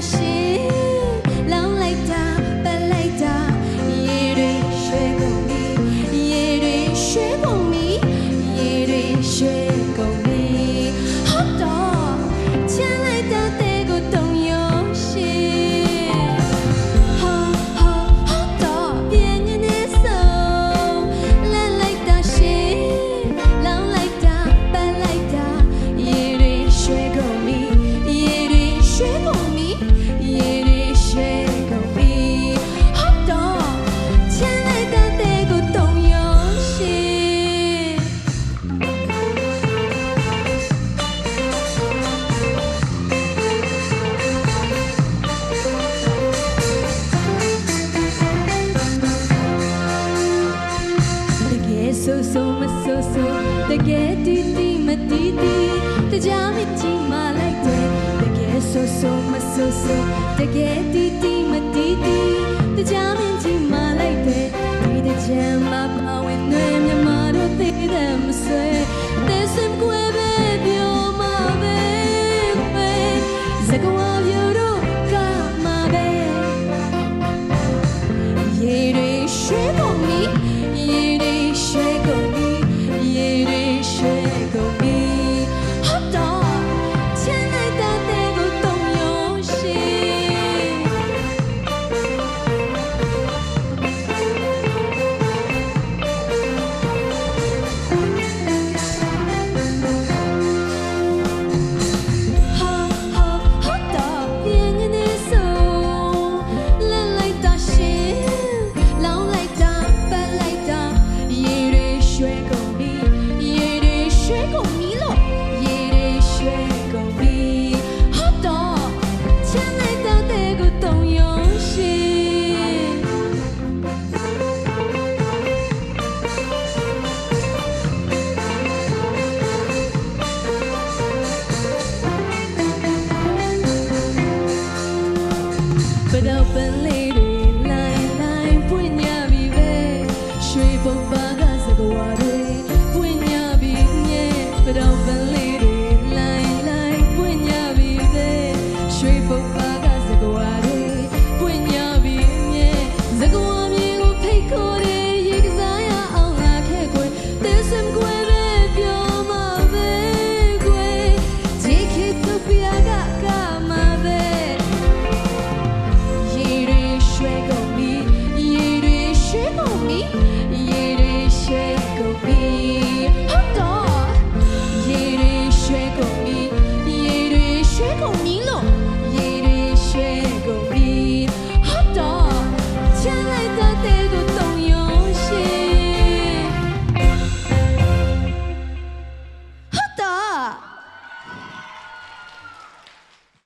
machine. ဆိုတကယ်တီးတီးမတီးတီးတရားမကြည့်မလိုက်တယ်တကယ်ဆိုဆိုမဆိုဆိုတကယ်တီးတီးမတီးတီးတရားမကြည့်မလိုက်တယ်ဒီတဲ့ချမ်းမပါဝင်နွယ် 头发